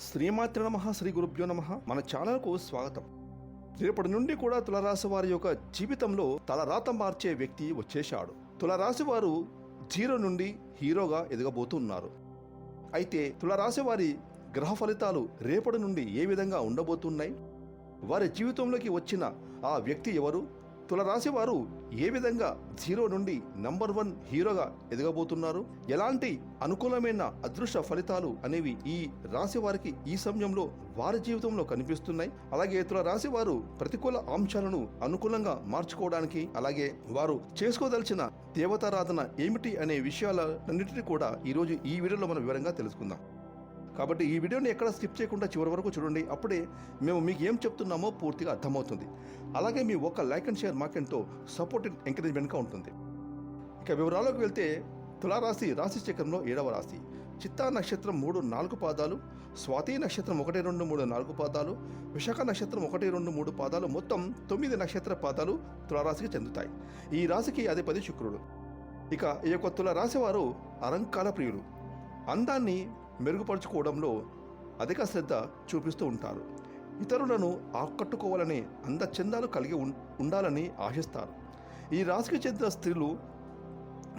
శ్రీమాత్రి నమ శ్రీ గురుభ్యో నమ. మన ఛానల్కు స్వాగతం. రేపటి నుండి కూడా తులరాశి వారి యొక్క జీవితంలో తలరాత మార్చే వ్యక్తి వచ్చేశాడు. తులరాశి వారు జీరో నుండి హీరోగా ఎదగబోతున్నారు. అయితే తులరాశి వారి గ్రహ ఫలితాలు రేపటి నుండి ఏ విధంగా ఉండబోతున్నాయి? వారి జీవితంలోకి వచ్చిన ఆ వ్యక్తి ఎవరు? తులరాశి వారు ఏ విధంగా జీరో నుండి నంబర్ వన్ హీరోగా ఎదగబోతున్నారు? ఎలాంటి అనుకూలమైన అదృష్ట ఫలితాలు అనేవి ఈ రాశి వారికి ఈ సమయంలో వారి జీవితంలో కనిపిస్తున్నాయి. అలాగే తుల రాశి వారు ప్రతికూల అంశాలను అనుకూలంగా మార్చుకోవడానికి అలాగే వారు చేసుకోదలిచిన దేవతారాధన ఏమిటి అనే విషయాలన్నింటినీ కూడా ఈరోజు ఈ వీడియోలో మనం వివరంగా తెలుసుకుందాం. కాబట్టి ఈ వీడియోని ఎక్కడ స్కిప్ చేయకుండా చివరి వరకు చూడండి. అప్పుడే మేము మీకు ఏం చెప్తున్నామో పూర్తిగా అర్థమవుతుంది. అలాగే మీ ఒక లైక్ అండ్ షేర్ మాకెంతో సపోర్ట్ అండ్ ఎంకరేజ్మెంట్గా ఉంటుంది. ఇక వివరాల్లోకి వెళ్తే తులారాశి రాశి చక్రంలో ఏడవ రాశి. చిత్తా నక్షత్రం మూడు నాలుగు పాదాలు స్వాతి నక్షత్రం ఒకటి రెండు మూడు నాలుగు పాదాలు విశాఖ నక్షత్రం ఒకటి రెండు మూడు పాదాలు మొత్తం తొమ్మిది నక్షత్ర పాదాలు తులారాశికి చెందుతాయి. ఈ రాశికి అధిపతి శుక్రుడు. ఇక ఈ యొక్క తుల రాశి వారు అలంకార ప్రియులు. అందాన్ని మెరుగుపరుచుకోవడంలో అధిక శ్రద్ధ చూపిస్తూ ఉంటారు. ఇతరులను ఆకట్టుకోవాలని అందచందాలు కలిగి ఉం- ఉండాలని ఆశిస్తారు. ఈ రాశికి చెందిన స్త్రీలు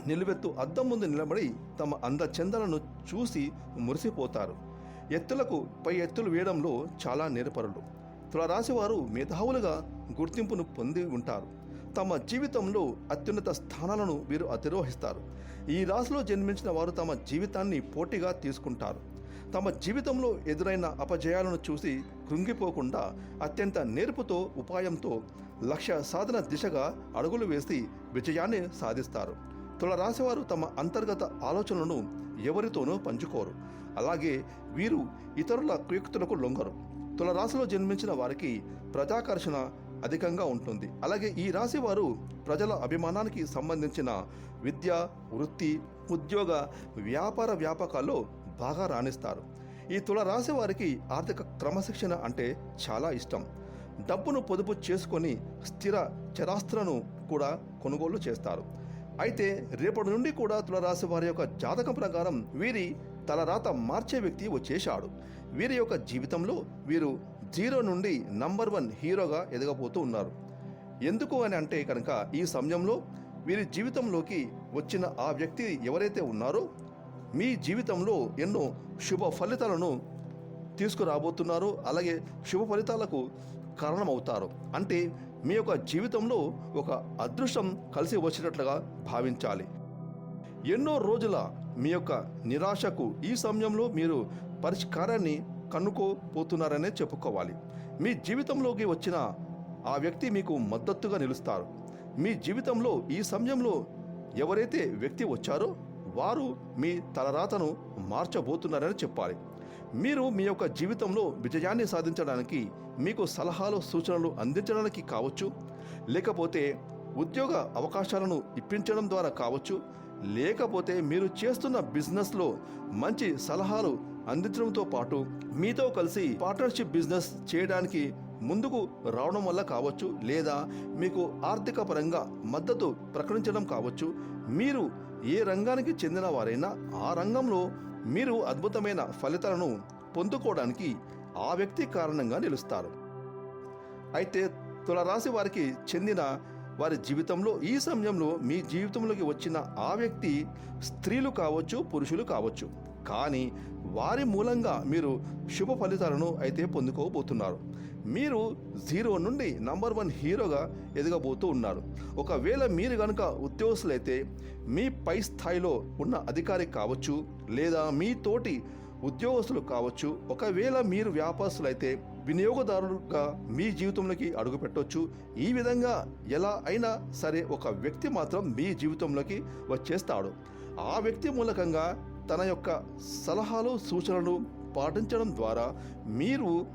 నిలువెత్తు అద్దం ముందు నిలబడి తమ అందచందాలను చూసి మురిసిపోతారు. ఎత్తులకు పై ఎత్తులు వేయడంలో చాలా నేర్పరులు. తులరాశి వారు మేధావులుగా గుర్తింపును పొంది ఉంటారు. తమ జీవితంలో అత్యున్నత స్థానాలను వీరు అతిరోహిస్తారు ఈ రాశిలో జన్మించిన వారు తమ జీవితాన్ని పోటీగా తీసుకుంటారు. తమ జీవితంలో ఎదురైన అపజయాలను చూసి కృంగిపోకుండా అత్యంత నేర్పుతో ఉపాయంతో లక్ష్య సాధన దిశగా అడుగులు వేసి విజయాన్ని సాధిస్తారు. తుల రాశివారు తమ అంతర్గత ఆలోచనలను ఎవరితోనూ పంచుకోరు. అలాగే వీరు ఇతరుల కుయుక్తులకు లొంగరు. తుల రాశిలో జన్మించిన వారికి ప్రజాకర్షణ అధికంగా ఉంటుంది. అలాగే ఈ రాశి వారు ప్రజల అభిమానానికి సంబంధించిన విద్య వృత్తి ఉద్యోగ వ్యాపార వ్యాపకాల్లో బాగా రాణిస్తారు. ఈ తుల రాశి వారికి ఆర్థిక క్రమశిక్షణ అంటే చాలా ఇష్టం. డబ్బును పొదుపు చేసుకొని స్థిర చరాస్తులను కూడా కొనుగోలు చేస్తారు. అయితే రేపటి నుండి కూడా తులరాశి వారి యొక్క జాతకం ప్రకారం వీరి తలరాత మార్చే వ్యక్తి వచ్చేశాడు. వీరి యొక్క జీవితంలో వీరు జీరో నుండి నంబర్ వన్ హీరోగా ఎదగబోతూ ఉన్నారు. ఎందుకు అని అంటే కనుక ఈ సమయంలో వీరి జీవితంలోకి వచ్చిన ఆ వ్యక్తి ఎవరైతే ఉన్నారో మీ జీవితంలో ఎన్నో శుభ ఫలితాలను తీసుకురాబోతున్నారు అలాగే శుభ ఫలితాలకు కారణమవుతారు. అంటే మీ యొక్క జీవితంలో ఒక అదృష్టం కలిసి వచ్చినట్లుగా భావించాలి. ఎన్నో రోజుల మీ యొక్క నిరాశకు ఈ సమయంలో మీరు పరిష్కారాన్ని కన్నుకోపోతున్నారనే చెప్పుకోవాలి. మీ జీవితంలోకి వచ్చిన ఆ వ్యక్తి మీకు మద్దతుగా నిలుస్తారు. మీ జీవితంలో ఈ సమయంలో ఎవరైతే వ్యక్తి వచ్చారో వారు మీ తలరాతను మార్చబోతున్నారని చెప్పాలి. మీరు మీ యొక్క జీవితంలో విజయాన్ని సాధించడానికి మీకు సలహాలు సూచనలు అందించడానికి కావచ్చు లేకపోతే ఉద్యోగ అవకాశాలను ఇప్పించడం ద్వారా కావచ్చు లేకపోతే మీరు చేస్తున్న బిజినెస్లో మంచి సలహాలు అందించడంతో పాటు మీతో కలిసి పార్ట్నర్షిప్ బిజినెస్ చేయడానికి ముందుకు రావడం వల్ల కావచ్చు లేదా మీకు ఆర్థిక పరంగా మద్దతు ప్రకటించడం కావచ్చు మీరు ఏ రంగానికి చెందిన వారైనా ఆ రంగంలో మీరు అద్భుతమైన ఫలితాలను పొందుకోవడానికి ఆ వ్యక్తి కారణంగా నిలుస్తారు. అయితే తులరాశి వారికి చెందిన వారి జీవితంలో ఈ సమయంలో మీ జీవితంలోకి వచ్చిన ఆ వ్యక్తి స్త్రీలు కావచ్చు పురుషులు కావచ్చు కానీ వారి మూలంగా మీరు శుభ ఫలితాలను అయితే పొందుకోబోతున్నారు. మీరు జీరో నుండి నంబర్ వన్ హీరోగా ఎదగబోతూ ఉన్నారు. ఒకవేళ మీరు కనుక ఉద్యోగస్తులైతే మీ పై స్థాయిలో ఉన్న అధికారి కావచ్చు లేదా మీ తోటి ఉద్యోగస్తులు కావచ్చు ఒకవేళ మీరు వ్యాపారస్తులైతే వినియోగదారులుగా మీ జీవితంలోకి అడుగుపెట్టవచ్చు ఈ విధంగా ఎలా అయినా సరే ఒక వ్యక్తి మాత్రం మీ జీవితంలోకి వచ్చేస్తాడు. ఆ వ్యక్తి మూలకంగా తన యొక్క సలహాలు సూచనలు పాటించడం ద్వారా మీరు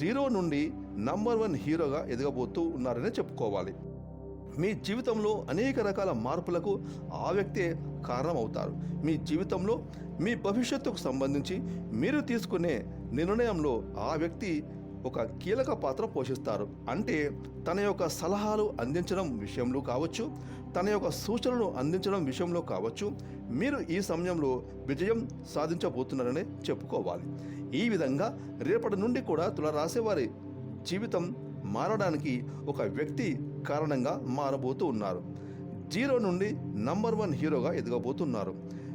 జీరో నుండి నంబర్ వన్ హీరోగా ఎదగబోతూ ఉన్నారని చెప్పుకోవాలి. మీ జీవితంలో అనేక రకాల మార్పులకు ఆ వ్యక్తే కారణమవుతారు. మీ జీవితంలో మీ భవిష్యత్తుకు సంబంధించి మీరు తీసుకునే నిర్ణయంలో ఆ వ్యక్తి ఒక కీలక పాత్ర పోషిస్తారు. అంటే తన యొక్క సలహాలు అందించడం విషయంలో కావచ్చు తన యొక్క సూచనలు అందించడం విషయంలో కావచ్చు మీరు ఈ సమయంలో విజయం సాధించబోతున్నారని చెప్పుకోవాలి. ఈ విధంగా రేపటి నుండి కూడా తులరాశివారి జీవితం మారడానికి ఒక వ్యక్తి కారణంగా మారబోతూ ఉన్నారు. జీరో నుండి నంబర్ వన్ హీరోగా ఎదగబోతున్నారు.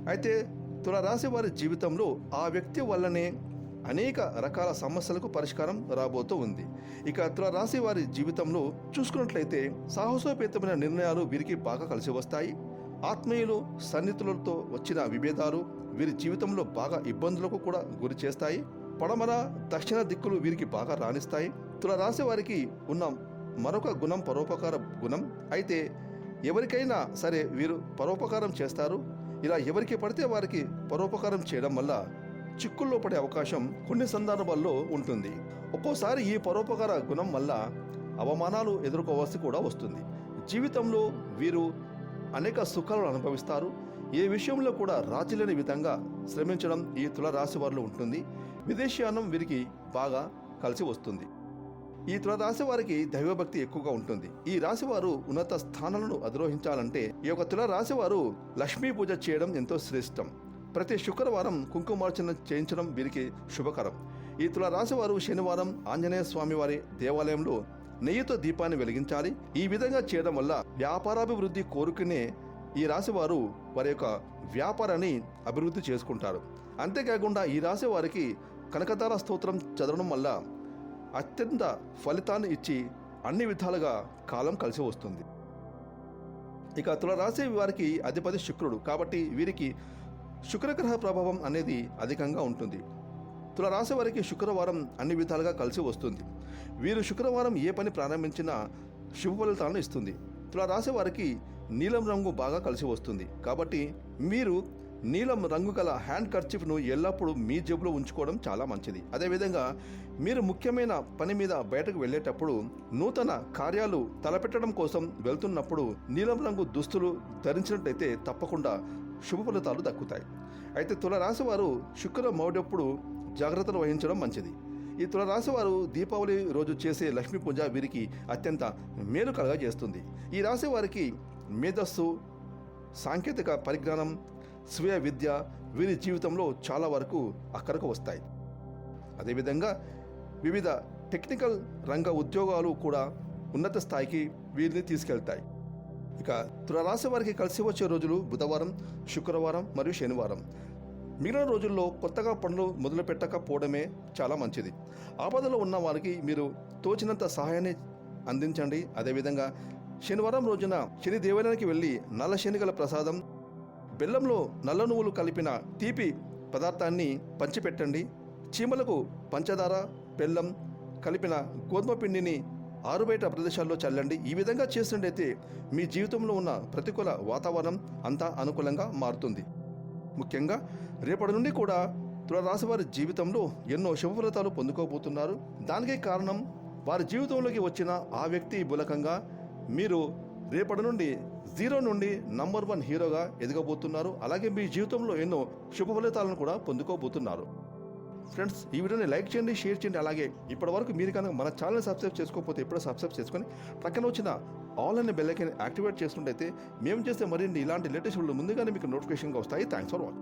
అయితే తులరాశి వారి జీవితంలో ఆ వ్యక్తి వల్లనే అనేక రకాల సమస్యలకు పరిష్కారం రాబోతూ ఉంది. ఇక తులరాశి వారి జీవితంలో చూసుకున్నట్లయితే సాహసోపేతమైన నిర్ణయాలు వీరికి బాగా కలిసి వస్తాయి. ఆత్మీయులు సన్నిహితులతో వచ్చిన విభేదాలు వీరి జీవితంలో బాగా ఇబ్బందులకు కూడా గురి చేస్తాయి. పడమర దక్షిణ దిక్కులు వీరికి బాగా రాణిస్తాయి. తులరాశి వారికి ఉన్న మరొక గుణం పరోపకార గుణం. అయితే ఎవరికైనా సరే వీరు పరోపకారం చేస్తారు. ఇలా ఎవరికి పడితే వారికి పరోపకారం చేయడం వల్ల చిక్కుల్లో పడే అవకాశం కొన్ని సందర్భాల్లో ఉంటుంది. ఒక్కోసారి ఈ పరోపకార గుణం వల్ల అవమానాలు ఎదుర్కోవాల్సి కూడా వస్తుంది. జీవితంలో వీరు అనేక సుఖాలను అనుభవిస్తారు. ఏ విషయంలో కూడా రాజీలేని విధంగా శ్రమించడం ఈ తులరాశి వారిలో ఉంటుంది. విదేశీయానం వీరికి బాగా కలిసి వస్తుంది. ఈ తులరాశి వారికి దైవభక్తి ఎక్కువగా ఉంటుంది. ఈ రాశి వారు ఉన్నత స్థానాలను అధిరోహించాలంటే ఈ యొక్క తులరాశి వారు లక్ష్మీ పూజ చేయడం ఎంతో శ్రేష్టం. ప్రతి శుక్రవారం కుంకుమార్చన చేయించడం వీరికి శుభకరం. ఈ తులరాశివారు వారు శనివారం ఆంజనేయ స్వామివారి దేవాలయంలో నెయ్యితో దీపాన్ని వెలిగించాలి. ఈ విధంగా చేయడం వల్ల వ్యాపారాభివృద్ధి కోరుకునే ఈ రాశి వారు వారి యొక్క వ్యాపారాన్ని అభివృద్ధి చేసుకుంటారు. అంతేకాకుండా ఈ రాశి వారికి కనకతార స్తోత్రం చదవడం వల్ల అత్యంత ఫలితాన్ని ఇచ్చి అన్ని విధాలుగా కాలం కలిసి వస్తుంది. ఇక తులరాశి వారికి అధిపతి శుక్రుడు కాబట్టి వీరికి శుక్రగ్రహ ప్రభావం అనేది అధికంగా ఉంటుంది. తులరాశి వారికి శుక్రవారం అన్ని విధాలుగా కలిసి వస్తుంది. వీరు శుక్రవారం ఏ పని ప్రారంభించినా శుభ ఫలితాలను ఇస్తుంది. తులరాశి వారికి నీలం రంగు బాగా కలిసి వస్తుంది. కాబట్టి మీరు నీలం రంగు గల హ్యాండ్ కర్చిఫ్ను ఎల్లప్పుడూ మీ జేబులో ఉంచుకోవడం చాలా మంచిది. అదేవిధంగా మీరు ముఖ్యమైన పని మీద బయటకు వెళ్ళేటప్పుడు నూతన కార్యాలు తలపెట్టడం కోసం వెళ్తున్నప్పుడు నీలం రంగు దుస్తులు ధరించినట్లయితే తప్పకుండా శుభ ఫలితాలు దక్కుతాయి. అయితే తులరాశి వారు శుక్ర మౌడప్పుడు జాగ్రత్తలు వహించడం మంచిది. ఈ తులరాశి వారు దీపావళి రోజు చేసే లక్ష్మీ పూజ వీరికి అత్యంత మేలు కలగా చేస్తుంది ఈ రాశి వారికి మేధస్సు సాంకేతిక పరిజ్ఞానం స్వీయ విద్య వీరి జీవితంలో చాలా వరకు అక్కడకు వస్తాయి. అదేవిధంగా వివిధ టెక్నికల్ రంగ ఉద్యోగాలు కూడా ఉన్నత స్థాయికి వీరిని తీసుకెళ్తాయి. ఇక తులరాశి వారికి కలిసి వచ్చే రోజులు బుధవారం శుక్రవారం మరియు శనివారం. మిగిలిన రోజుల్లో కొత్తగా పనులు మొదలు పెట్టకపోవడమే చాలా మంచిది. ఆపదలో ఉన్న వారికి మీరు తోచినంత సహాయాన్ని అందించండి. అదేవిధంగా శనివారం రోజున శని దేవాలయానికి వెళ్ళి నల్ల శనిగల ప్రసాదం బెల్లంలో నల్ల నువ్వులు కలిపిన తీపి పదార్థాన్ని పంచిపెట్టండి. చీమలకు పంచదార బెల్లం కలిపిన గోధుమ పిండిని ఆరుబయట ప్రదేశాల్లో చల్లండి. ఈ విధంగా చేసినట్టయితే మీ జీవితంలో ఉన్న ప్రతికూల వాతావరణం అంతా అనుకూలంగా మారుతుంది. ముఖ్యంగా రేపటి నుండి కూడా తులరాశి వారి జీవితంలో ఎన్నో శుభఫలితాలు పొందుకోబోతున్నారు. దానికే కారణం వారి జీవితంలోకి వచ్చిన ఆ వ్యక్తి మూలకంగా మీరు రేపటి నుండి జీరో నుండి నంబర్ వన్ హీరోగా ఎదగబోతున్నారు. అలాగే మీ జీవితంలో ఎన్నో శుభ ఫలితాలను కూడా పొందుకోబోతున్నారు. ఫ్రెండ్స్ ఈ వీడియోని లైక్ చేయండి షేర్ చేయండి. అలాగే ఇప్పటి వరకు మీరు కనుక మన ఛానల్ సబ్స్క్రైబ్ చేసుకోకపోతే ఎప్పుడో సబ్స్క్రైబ్ చేసుకొని పక్కన వచ్చిన ఆల్ అనే బెల్ యాక్టివేట్ చేసినట్టయితే మేము చేస్తే మరిన్ని ఇలాంటి లేటెస్ట్ వీడియోలు ముందుగానే మీకు నోటిఫికేషన్గా వస్తాయి. Thanks for watching